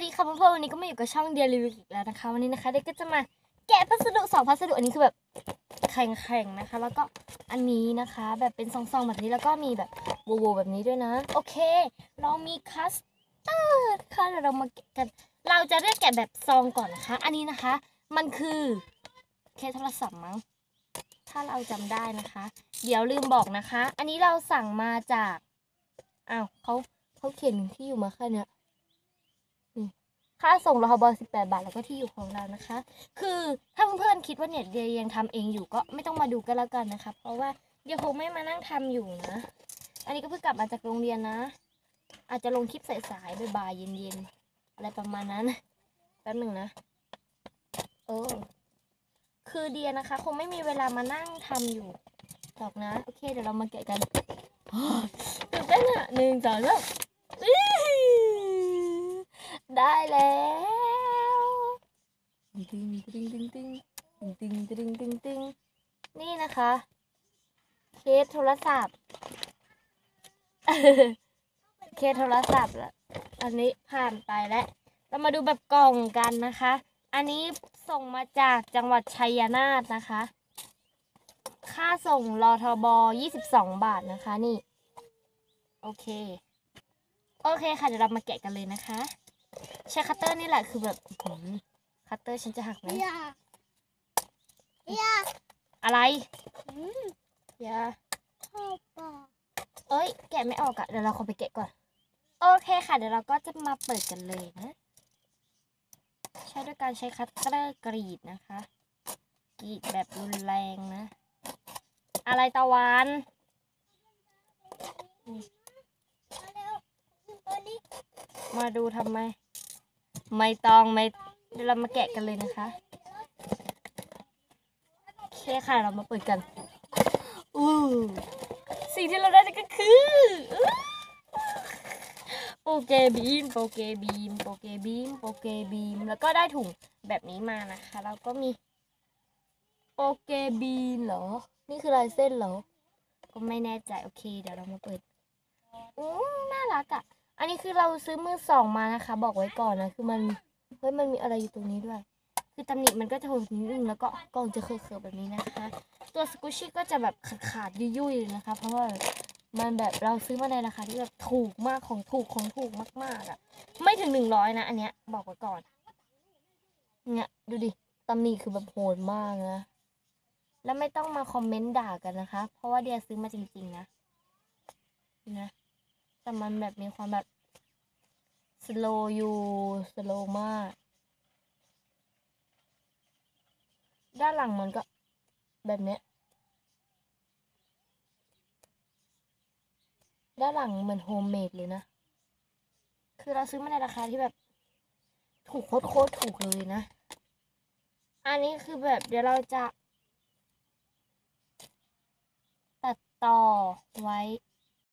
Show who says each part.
Speaker 1: วัสดีค่ะเพื่อนๆวันนี้ก็มาอยู่กับช่องเดียรีวิวอีกแล้วนะคะ วันนี้นะคะเด็กก็จะมาแกะพัสดุสองพัสดุอันนี้คือแบบแข็งๆนะคะ แล้วก็อันนี้นะคะ แบบเป็นซองๆแบบนี้แล้วก็มีแบบโวๆแบบนี้ด้วยนะ โอเค เรามีคัสตาร์ค่ะเดี๋ยวเรามาแกะกัน เราจะเลือกแกะแบบซองก่อนนะคะ อันนี้นะคะ มันคือเคสโทรศัพท์มั้งถ้าเราจำได้นะคะ เดี๋ยวลืมบอกนะคะ อันนี้เราสั่งมาจากอ้าวเขาเขาเขียนที่อยู่มาแค่เนี้ย ค่าส่งรหบ18 บาท แล้วก็ที่อยู่ของเรานะคะ คือถ้าเพื่อนๆคิดว่าเนี่ยเดียยังทำเองอยู่ก็ไม่ต้องมาดูก็แล้วกันนะคะ เพราะว่าเดียคงไม่มานั่งทำอยู่นะ อันนี้ก็เพิ่งกลับมาจากโรงเรียนนะ อาจจะลงคลิปสายๆบ่ายๆเย็นๆอะไรประมาณนั้นแป๊บหนึ่งนะเออคือเดียนะคะ คงไม่มีเวลามานั่งทำอยู่หรอกนะ โอเค เดี๋ยวเรามาแกะกันตื่นเต้นอะหนึ่งสองสาม ได้แล้วตึงตึงตึงตึงตึงตึงตึงตึงนี่นะคะเคสโทรศัพท์ เคสโทรศัพท์ละอันนี้ผ่านไปแล้ว เรามาดูแบบกล่องกันนะคะ อันนี้ส่งมาจากจังหวัดชัยนาทนะคะ ค่าส่งรอทบ22บาทนะคะนี่ โอเค โอเคค่ะ เดี๋ยวเรามาแกะกันเลยนะคะ ใช้คัตเตอร์นี่แหละคือแบบอื้อหือคัตเตอร์ฉันจะหักไหม
Speaker 2: อย่าอย่า
Speaker 1: อะไร
Speaker 2: อืม
Speaker 1: อย่า
Speaker 2: ชอบป่ะ
Speaker 1: เอ้ย แกะไม่ออกอะเดี๋ยวเราขอไปแกะก่อน โอเคค่ะ เดี๋ยวเราก็จะมาเปิดกันเลยนะ ใช้ด้วยการใช้คัตเตอร์กรีดนะคะ กรีดแบบรุนแรงนะ อะไรตะวัน
Speaker 2: มาเร็วตัวนี้
Speaker 1: มาดูทำไม ไม่ต้องไม่เดี๋ยวเรามาแกะกันเลยนะคะโอเคค่ะเรามาเปิดกันอู้สิ่งที่เราได้ก็คือโปเกบีมโปเกบีมโปเกบีมโปเกบีมแล้วก็ได้ถุงแบบนี้มานะคะแล้วก็มีโปเกบีนเหรอ นี่คือลายเส้นเหรอ ก็ไม่แน่ใจโอเค เดี๋ยวเรามาเปิดอู้น่ารักอะ่ะ อันนี้คือเราซื้อมือสองมานะคะ บอกไว้ก่อนนะ คือมันเฮ้ยมันมีอะไรอยู่ตรงนี้ด้วย คือตำหนิมันก็จะหดนิดนึงแล้วก็กล่องจะเคือๆแบบนี้นะคะ ตัวสกูชี่ก็จะแบบขาดๆยุ่ยๆนะคะ เพราะว่ามันแบบเราซื้อมาในราคาที่แบบถูกมากของถูกของถูกมากๆอะ่ะ ไม่ถึงหนึ่งร้อยนะ อันเนี้ยบอกไว้ก่อน เนี่ยดูดิตำหนิคือแบบโหดมากนะ แล้วไม่ต้องมาคอมเมนต์ด่ากันนะคะ เพราะว่าเดียซื้อมาจริงๆนะนะ แต่มันแบบมีความแบบสโลอยู่สโลมาก ด้านหลังมันก็แบบเนี้ยด้านหลังเหมือนโฮมเมดเลยนะ คือเราซื้อมาในราคาที่แบบ ถูกโคตรๆถูกเลยนะ อันนี้คือแบบเดี๋ยวเราจะ ตัดต่อไว้